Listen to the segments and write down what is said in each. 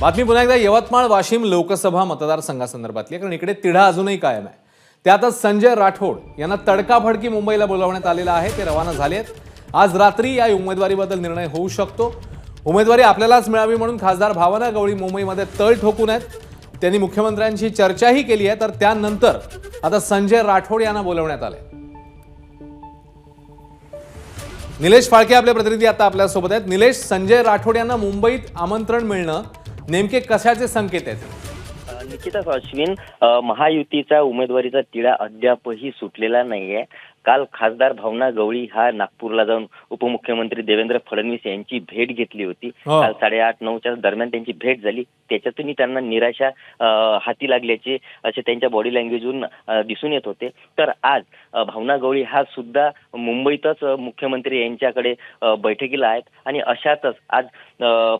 बातमी पुन्हा एकदा यवतमाळ वाशिम लोकसभा मतदारसंघासंदर्भातली आहे, कारण इकडे तिढा अजूनही कायम आहे. त्यातच संजय राठोड यांना तडकाफडकी मुंबईला बोलावण्यात आलेलं आहे ते रवाना झाले आहेत. आज रात्री या उमेदवारीबद्दल निर्णय होऊ शकतो. उमेदवारी आपल्यालाच मिळावी म्हणून खासदार भावना गवळी मुंबईमध्ये तळ ठोकून आहेत. त्यांनी मुख्यमंत्र्यांशी चर्चाही केली आहे तर त्यानंतर आता संजय राठोड यांना बोलवण्यात आले निलेश फाळके आपले प्रतिनिधी आता आपल्यासोबत आहेत. निलेश संजय राठोड यांना मुंबईत आमंत्रण मिळणं नेमके कशाचे संकेत आहेत? अ, निश्चितच अश्विन महायुतीचा उमेदवारीचा तिढा अद्यापही सुटलेला नाहीये. काल खासदार भावना गवळी हा नागपूरला जाऊन उपमुख्यमंत्री देवेंद्र फडणवीस यांची भेट घेतली होती. हो. काल साडेआठ नऊच्या दरम्यान त्यांची भेट झाली. त्याच्यातूनही त्यांना निराशा हाती लागल्याचे असे त्यांच्या बॉडी लँग्वेजवरून दिसून येत होते. तर आज भावना गवळी हा सुद्धा मुंबईतच मुख्यमंत्री यांच्याकडे बैठकीला आहेत. आणि अशातच आज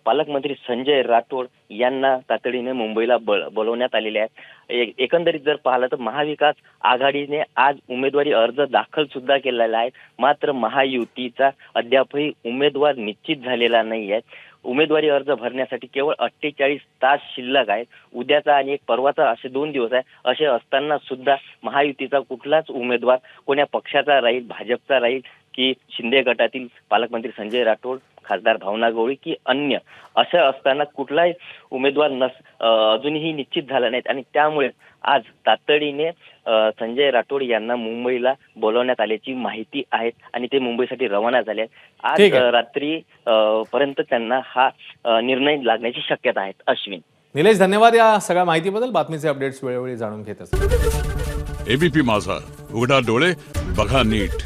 पालकमंत्री संजय राठोड यांना तातडीने मुंबईला बोलवण्यात आलेले आहे ए- एकंदरीत जर पाहिलं तर महाविकास आघाडीने आज उमेदवारी अर्ज दाखल सुद्धा केलेला आहे. मात्र महायुतीचा अद्यापही उमेदवार निश्चित झालेला नाही आहे उमेदवारी अर्ज भरण्यासाठी केवळ अठ्ठेचाळीस तास शिल्लक आहेत. उद्याचा आणि एक परवाचा असे दोन दिवस आहे असे असताना सुद्धा महायुतीचा कुठलाच उमेदवार कोण्या पक्षाचा राहील भाजपचा राहील की शिंदे गटातील पालकमंत्री संजय राठोड खासदार भावना गवळी की अन्य असं असताना कुठलाही उमेदवार नस अजूनही निश्चित झाला नाहीत. आणि त्यामुळे आज तातडीने संजय राठोड यांना मुंबईला बोलवण्यात आल्याची माहिती आहे आणि ते मुंबईसाठी रवाना झाले आहेत. आज रात्री पर्यंत त्यांना हा निर्णय लागण्याची शक्यता आहे. अश्विन. निलेश धन्यवाद या सगळ्या माहितीबद्दल. बातमीचे अपडेट्स वेळोवेळी जाणून घेत असतात एबीपी माझा. उघडा डोळे बघा नीट.